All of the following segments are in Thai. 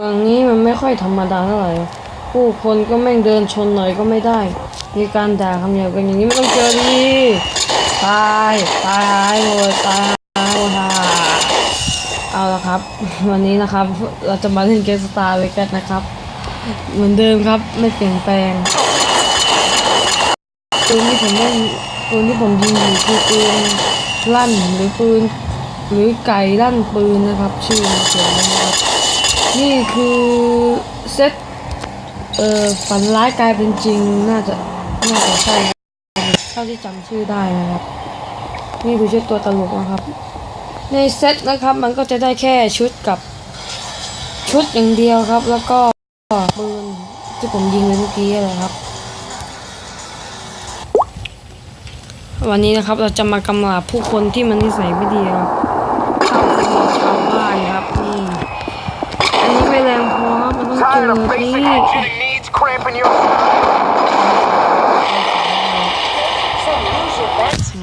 อย่างนี้มันไม่ค่อยธรรมดาเท่าไหร่ผู้คนก็แม่งเดินชนหน่อยก็ไม่ได้ มีการด่าคำหยาบกันอย่างนี้ไม่ต้องเจอดีตายตายหมดตายหมดเอาละครับ วันนี้นะครับเราจะมาเล่นเกมสตาร์เวกัสนะครับ เหมือนเดิมครับไม่เปลี่ยนแปลงปืนที่ผมเล่นปืนที่ผมยิงอยู่คือปืนลั่นหรือปืน หรือไก่ลั่นปืนนะครับ ชื่อเขียนนะครับ นี่คือเซตเอ่อฝันร้ายกลายเป็นจริงน่าจะน่าจะใช่เท่าที่จำชื่อได้นะครับ นี่คือชุดตัวตลกนะครับ ในเซตนะครับมันก็จะได้แค่ชุดกับชุดอย่างเดียวครับ แล้วก็ปืนที่ผมยิงไปเมื่อกี้อะไรครับ วันนี้นะครับเราจะมากำราบผู้คนที่มันนิสัยไม่ดีครับชาวชาวบ้านครับนี่ อันนี้ไม่แรงพอครับมันต้องเจ Tired อ of นี่ facing aging needs cramping your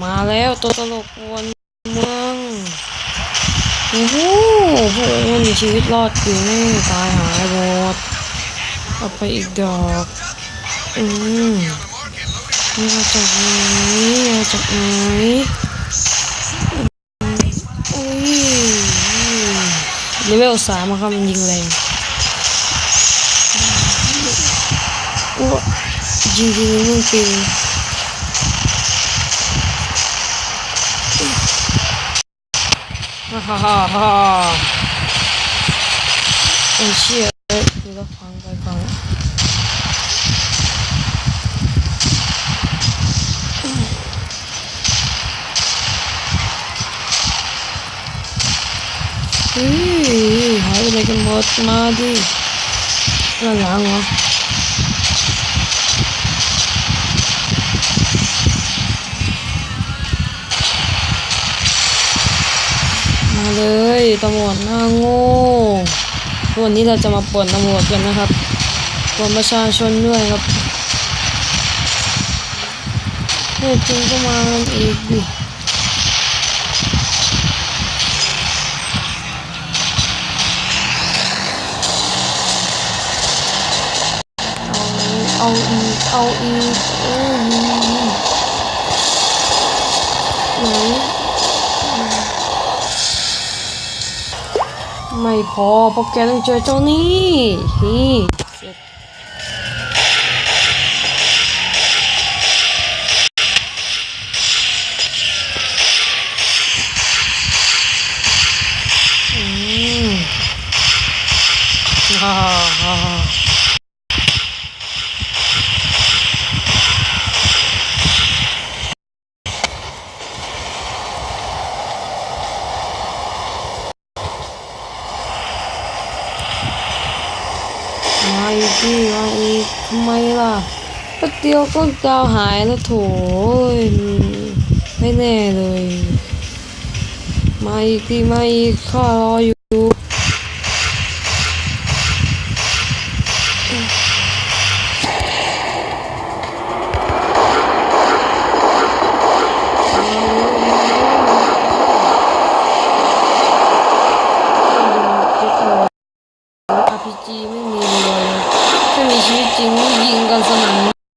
มาแล้วตัวตลกวนเมืองโอ้โหพวกนี้มีชีวิตรอดอยู่แน่ตายหายหมดเอาไปอีกดอก อืมมาจากไหนมาจากไหน ลสามครับมันยิงแรงอ้วยิงยิงมึงปิวฮ่าฮ่าฮ่าฮ่าไอ้เชี่ยเอ้ยดูแล้วฟังไปฟังเฮ้ย หายไปไหมดมาดิหลังหลังเหรอมาเลยตำรวจหน้าโง่วันนี้เราจะมาปนตำรวจกันนะครับปนประชาชนด้วยครับเฮ้ยจริงก็มาอีกดิ เอาอีกเอ้ยไหนไม่พอเพราะแกต้องเจอเจ้านี่นี่เสร็จอืมฮ่าฮ่าฮ่า มาอีกพี่มาอีกทำไมล่ะแป๊บเดียวก็ดาวหายแล้วโถไม่แน่เลย มาอีกพี่มาอีกข้ารออยู่พีจีไม่ ถ้ามีชีวิตจร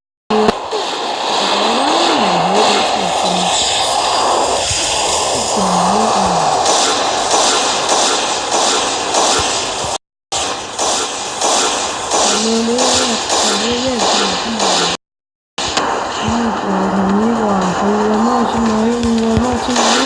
ิ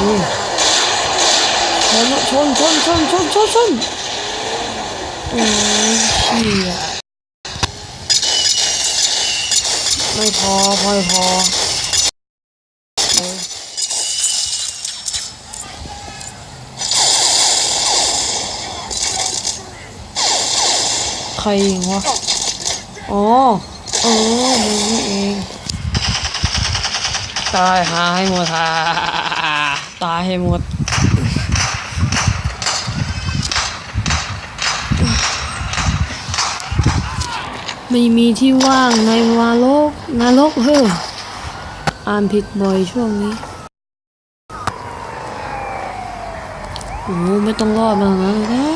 อะโอเคชนชนชนชนชนชนชนโอ้ยเชี่ยไม่พอไม่พอโอ้ยใครยิงวะ อ๋อ เออมึงนี่เอง ตายหาให้หมดฮ่า ตายให้หมด ไม่มีที่ว่างในวาโลกนรกเฮ้ออ่านผิดบ่อยช่วงนี้โอ้ไม่ต้องรอดมานะได้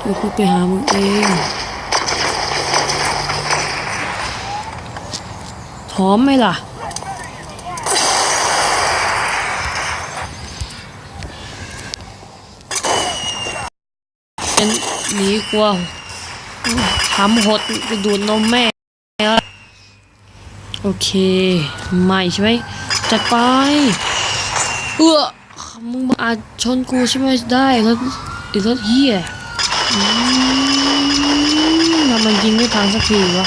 เดี๋ยวกูไปหามึงเองพร้อมไหมล่ะ นหนีกลัวทำหดไปดูดนมแม่โอเคไม่ใช่ไหมจัดไป เออมึงมาอาจชนกูใช่ไหมได้แล้วอีรถเฮียทำมันยิงไม่ทันสักทีวะ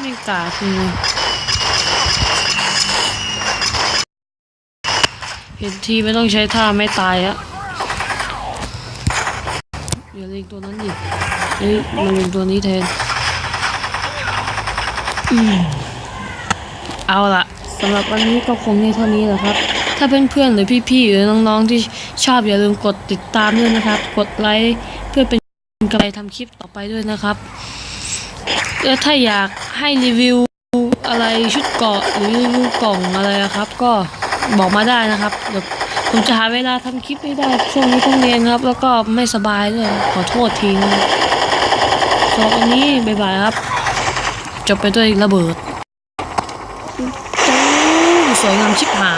ไม่กล้าจริงเลยเห็นทีไม่ต้องใช้ท่าไม่ตายอะ อย่าเล็งตัวนั้นดิเอ้ยมาเล็งตัวนี้แทนอืมเอาละสำหรับวันนี้ก็คงในเท่านี้แหละครับ ถ้าเพื่อนๆหรือพี่ๆหรือน้องๆที่ชอบอย่าลืมกดติดตามด้วยนะครับ กดไลค์เพื่อเป็นกำลังทำคลิปต่อไปด้วยนะครับแล้วถ้าอยากให้รีวิวอะไรชุดเกาะหรือรีวิวกล่องอะไรครับ ก็บอกมาได้นะครับเดี๋ยว ผมจะหาเวลาทำคลิปไม่ได้ช่วงนี้ต้องเรียนครับ แล้วก็ไม่สบายด้วยขอโทษทีนะครับสำหรับวันนี้บ๊ายบายครับ จบไปด้วยระเบิดสวยงามชิบหาย